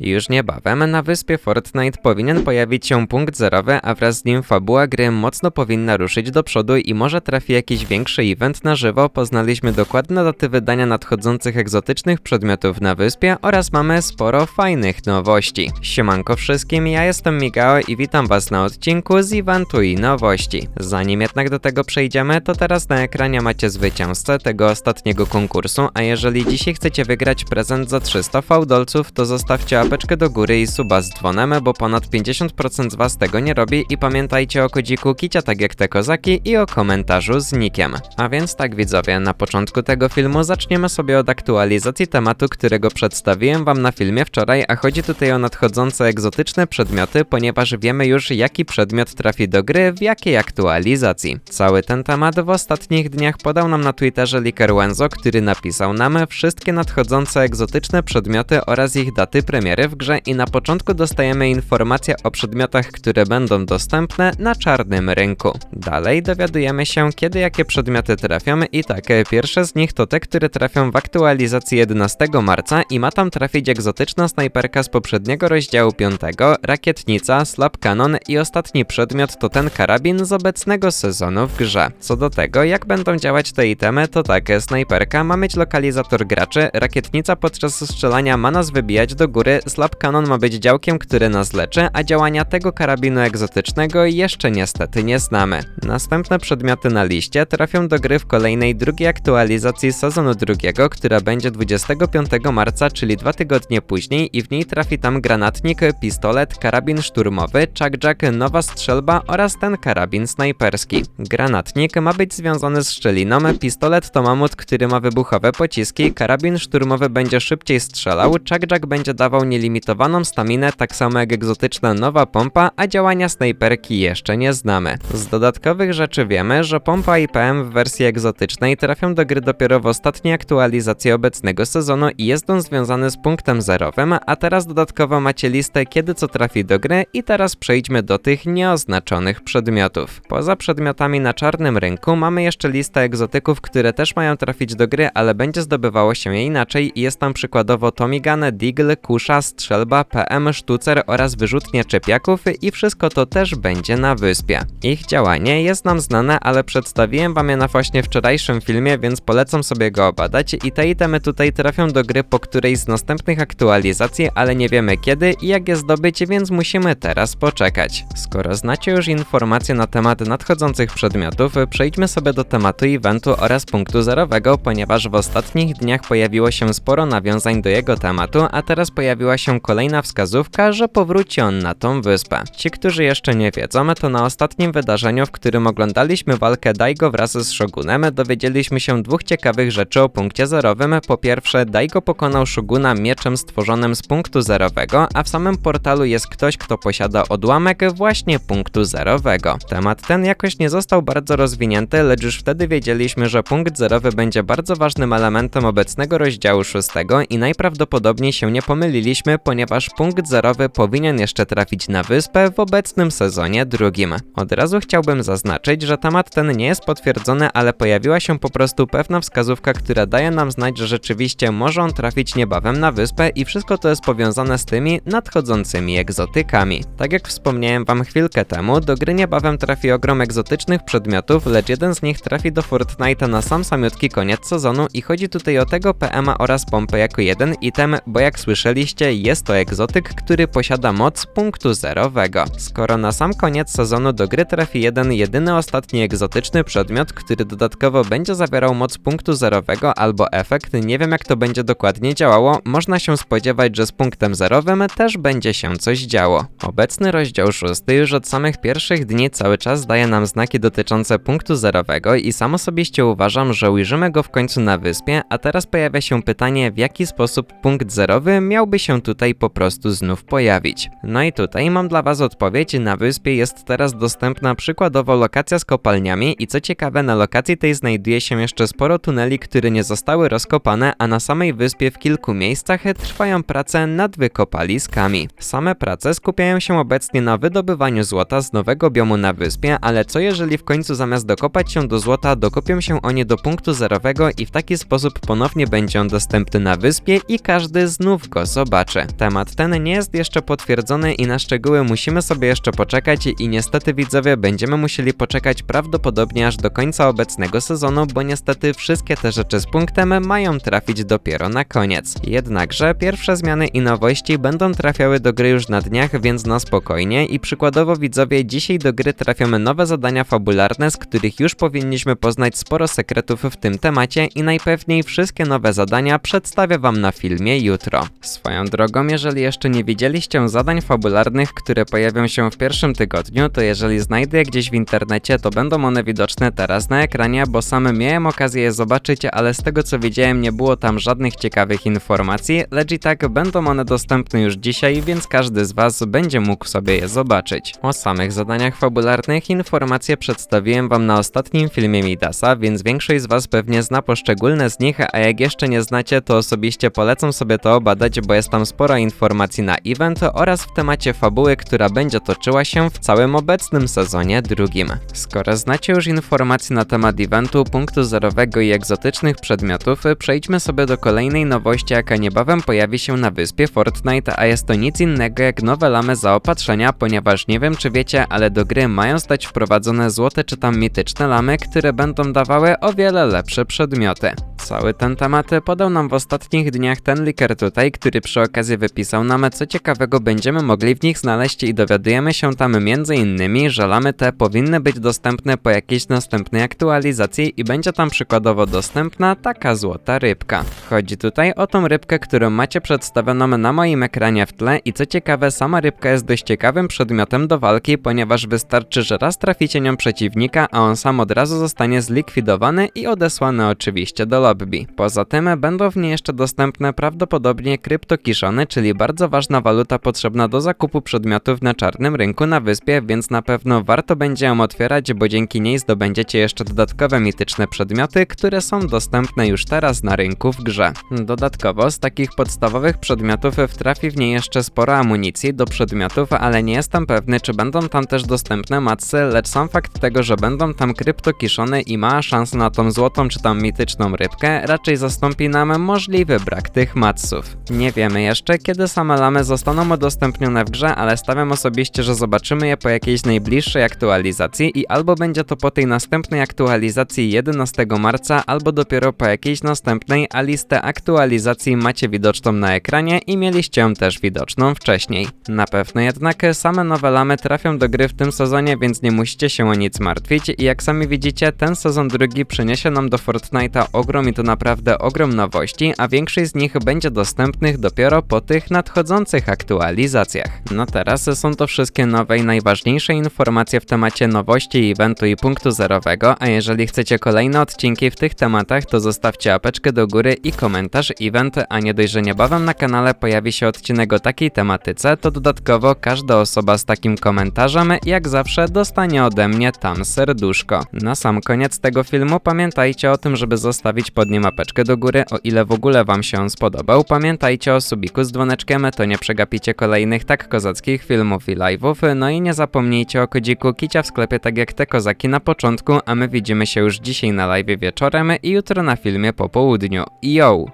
Już niebawem na wyspie Fortnite powinien pojawić się punkt zerowy, a wraz z nim fabuła gry mocno powinna ruszyć do przodu i może trafi jakiś większy event na żywo. Poznaliśmy dokładne daty wydania nadchodzących egzotycznych przedmiotów na wyspie oraz mamy sporo fajnych nowości. Siemanko wszystkim, ja jestem Migao i witam was na odcinku z eventu i nowości. Zanim jednak do tego przejdziemy, to teraz na ekranie macie zwycięzcę tego ostatniego konkursu, a jeżeli dzisiaj chcecie wygrać prezent za 300 fałdolców, to zostawcie łapeczkę do góry i suba z dzwonem, bo ponad 50% z was tego nie robi i pamiętajcie o kodziku kicia tak jak te kozaki i o komentarzu z nikiem. A więc tak widzowie, na początku tego filmu zaczniemy sobie od aktualizacji tematu, którego przedstawiłem wam na filmie wczoraj, a chodzi tutaj o nadchodzące egzotyczne przedmioty, ponieważ wiemy już jaki przedmiot trafi do gry w jakiej aktualizacji. Cały ten temat w ostatnich dniach podał nam na Twitterze Liker Wenzo, który napisał nam wszystkie nadchodzące egzotyczne przedmioty oraz ich daty premiery w grze i na początku dostajemy informacje o przedmiotach, które będą dostępne na czarnym rynku. Dalej dowiadujemy się, kiedy jakie przedmioty trafią i tak, pierwsze z nich to te, które trafią w aktualizacji 11 marca i ma tam trafić egzotyczna snajperka z poprzedniego rozdziału 5, rakietnica, slap cannon i ostatni przedmiot to ten karabin z obecnego sezonu w grze. Co do tego, jak będą działać te itemy, to tak, snajperka ma mieć lokalizator graczy, rakietnica podczas strzelania ma nas wybijać do góry, slap cannon ma być działkiem, który nas leczy, a działania tego karabinu egzotycznego jeszcze niestety nie znamy. Następne przedmioty na liście trafią do gry w kolejnej drugiej aktualizacji sezonu drugiego, która będzie 25 marca, czyli dwa tygodnie później i w niej trafi tam granatnik, pistolet, karabin szturmowy, chuckjack, nowa strzelba oraz ten karabin snajperski. Granatnik ma być związany z szczeliną, pistolet to mamut, który ma wybuchowe pociski, karabin szturmowy będzie szybciej strzelał, chuckjack będzie dawał nielimitowaną staminę, tak samo jak egzotyczna nowa pompa, a działania snajperki jeszcze nie znamy. Z dodatkowych rzeczy wiemy, że pompa i PM w wersji egzotycznej trafią do gry dopiero w ostatniej aktualizacji obecnego sezonu i jest on związany z punktem zerowym, a teraz dodatkowo macie listę kiedy co trafi do gry i teraz przejdźmy do tych nieoznaczonych przedmiotów. Poza przedmiotami na czarnym rynku mamy jeszcze listę egzotyków, które też mają trafić do gry, ale będzie zdobywało się je inaczej i jest tam przykładowo Tomigan, Deagle, Kusza, Strzelba, PM, Sztucer oraz wyrzutnie czepiaków i wszystko to też będzie na wyspie. Ich działanie jest nam znane, ale przedstawiłem wam je na właśnie wczorajszym filmie, więc polecam sobie go obadać i te itemy tutaj trafią do gry po którejś z następnych aktualizacji, ale nie wiemy kiedy i jak je zdobyć, więc musimy teraz poczekać. Skoro znacie już informacje na temat nadchodzących przedmiotów, przejdźmy sobie do tematu eventu oraz punktu zerowego, ponieważ w ostatnich dniach pojawiło się sporo nawiązań do jego tematu, a teraz pojawiła się kolejna wskazówka, że powróci on na tą wyspę. Ci, którzy jeszcze nie wiedzą, to na ostatnim wydarzeniu, w którym oglądaliśmy walkę Daigo wraz z Shogunem, dowiedzieliśmy się dwóch ciekawych rzeczy o punkcie zerowym. Po pierwsze, Daigo pokonał Shoguna mieczem stworzonym z punktu zerowego, a w samym portalu jest ktoś, kto posiada odłamek właśnie punktu zerowego. Temat ten jakoś nie został bardzo rozwinięty, lecz już wtedy wiedzieliśmy, że punkt zerowy będzie bardzo ważnym elementem obecnego rozdziału 6 i najprawdopodobniej się nie pomyliliśmy, ponieważ punkt zerowy powinien jeszcze trafić na wyspę w obecnym sezonie drugim. Od razu chciałbym zaznaczyć, że temat ten nie jest potwierdzony, ale pojawiła się po prostu pewna wskazówka, która daje nam znać, że rzeczywiście może on trafić niebawem na wyspę i wszystko to jest powiązane z tymi nadchodzącymi egzotykami. Tak jak wspomniałem wam chwilkę temu, do gry niebawem trafi ogrom egzotycznych przedmiotów, lecz jeden z nich trafi do Fortnite'a na sam samiutki koniec sezonu i chodzi tutaj o tego PMA oraz pompę jako jeden item, bo jak słyszeliście, jest to egzotyk, który posiada moc punktu zerowego. Skoro na sam koniec sezonu do gry trafi jeden jedyny ostatni egzotyczny przedmiot, który dodatkowo będzie zawierał moc punktu zerowego albo efekt, nie wiem jak to będzie dokładnie działało, można się spodziewać, że z punktem zerowym też będzie się coś działo. Obecny rozdział 6 już od samych pierwszych dni cały czas daje nam znaki dotyczące punktu zerowego i sam osobiście uważam, że ujrzymy go w końcu na wyspie, a teraz pojawia się pytanie, w jaki sposób punkt zerowy miałby się tutaj po prostu znów pojawić. No i tutaj mam dla was odpowiedź, na wyspie jest teraz dostępna przykładowo lokacja z kopalniami i co ciekawe na lokacji tej znajduje się jeszcze sporo tuneli, które nie zostały rozkopane, a na samej wyspie w kilku miejscach trwają prace nad wykopaliskami. Same prace skupiają się obecnie na wydobywaniu złota z nowego biomu na wyspie, ale co jeżeli w końcu zamiast dokopać się do złota, dokopią się oni do punktu zerowego i w taki sposób ponownie będzie on dostępny na wyspie i każdy znów go zobaczy. Temat ten nie jest jeszcze potwierdzony i na szczegóły musimy sobie jeszcze poczekać i niestety widzowie będziemy musieli poczekać prawdopodobnie aż do końca obecnego sezonu, bo niestety wszystkie te rzeczy z punktem mają trafić dopiero na koniec. Jednakże pierwsze zmiany i nowości będą trafiały do gry już na dniach, więc na spokojnie i przykładowo widzowie dzisiaj do gry trafiamy nowe zadania fabularne, z których już powinniśmy poznać sporo sekretów w tym temacie i najpewniej wszystkie nowe zadania przedstawię wam na filmie jutro. Swoją drogą, jeżeli jeszcze nie widzieliście zadań fabularnych, które pojawią się w pierwszym tygodniu, to jeżeli znajdę je gdzieś w internecie, to będą one widoczne teraz na ekranie, bo sam miałem okazję je zobaczyć, ale z tego co widziałem nie było tam żadnych ciekawych informacji, lecz i tak będą one dostępne już dzisiaj, więc każdy z was będzie mógł sobie je zobaczyć. O samych zadaniach fabularnych informacje przedstawiłem wam na ostatnim filmie Midasa, więc większość z was pewnie zna poszczególne z nich, a jak jeszcze nie znacie, to osobiście polecam sobie to obadać, bo jest tam sporo informacji na event oraz w temacie fabuły, która będzie toczyła się w całym obecnym sezonie drugim. Skoro znacie już informacje na temat eventu, punktu zerowego i egzotycznych przedmiotów, przejdźmy sobie do kolejnej nowości, jaka niebawem pojawi się na wyspie Fortnite, a jest to nic innego jak nowe lamy zaopatrzenia, ponieważ nie wiem czy wiecie, ale do gry mają stać wprowadzone złote czy tam mityczne lamy, które będą dawały o wiele lepsze przedmioty. Cały ten temat podał nam w ostatnich dniach ten liker tutaj, który przy okazji wypisał nam, co ciekawego będziemy mogli w nich znaleźć i dowiadujemy się tam m.in., że lamy te powinny być dostępne po jakiejś następnej aktualizacji i będzie tam przykładowo dostępna taka złota rybka. Chodzi tutaj o tą rybkę, którą macie przedstawioną na moim ekranie w tle i co ciekawe, sama rybka jest dość ciekawym przedmiotem do walki, ponieważ wystarczy, że raz traficie nią przeciwnika, a on sam od razu zostanie zlikwidowany i odesłany oczywiście do lobby. Poza tym będą w niej jeszcze dostępne prawdopodobnie czyli bardzo ważna waluta potrzebna do zakupu przedmiotów na czarnym rynku na wyspie, więc na pewno warto będzie ją otwierać, bo dzięki niej zdobędziecie jeszcze dodatkowe mityczne przedmioty, które są dostępne już teraz na rynku w grze. Dodatkowo z takich podstawowych przedmiotów wtrafi w niej jeszcze sporo amunicji do przedmiotów, ale nie jestem pewny, czy będą tam też dostępne matsy, lecz sam fakt tego, że będą tam kryptokiszony i ma szansę na tą złotą czy tam mityczną rybkę, raczej zastąpi nam możliwy brak tych matsów. Nie wiemy jeszcze, kiedy same lamy zostaną udostępnione w grze, ale stawiam osobiście, że zobaczymy je po jakiejś najbliższej aktualizacji i albo będzie to po tej następnej aktualizacji 11 marca, albo dopiero po jakiejś następnej, a listę aktualizacji macie widoczną na ekranie i mieliście ją też widoczną wcześniej. Na pewno jednak same nowe lamy trafią do gry w tym sezonie, więc nie musicie się o nic martwić i jak sami widzicie, ten sezon drugi przyniesie nam do Fortnite'a ogrom i to naprawdę ogrom nowości, a większość z nich będzie dostępnych dopiero po tych nadchodzących aktualizacjach. No teraz są to wszystkie nowe i najważniejsze informacje w temacie nowości eventu i punktu zerowego, a jeżeli chcecie kolejne odcinki w tych tematach, to zostawcie apeczkę do góry i komentarz event, a nie dość, że niebawem na kanale pojawi się odcinek o takiej tematyce, to dodatkowo każda osoba z takim komentarzem, jak zawsze, dostanie ode mnie tam serduszko. Na sam koniec tego filmu pamiętajcie o tym, żeby zostawić pod nim apeczkę do góry, o ile w ogóle wam się on spodobał. Pamiętajcie o z dzwoneczkiem, to nie przegapicie kolejnych tak kozackich filmów i live'ów, no i nie zapomnijcie o kodziku kicia w sklepie tak jak te kozaki na początku, a my widzimy się już dzisiaj na live wieczorem i jutro na filmie po południu. Yo!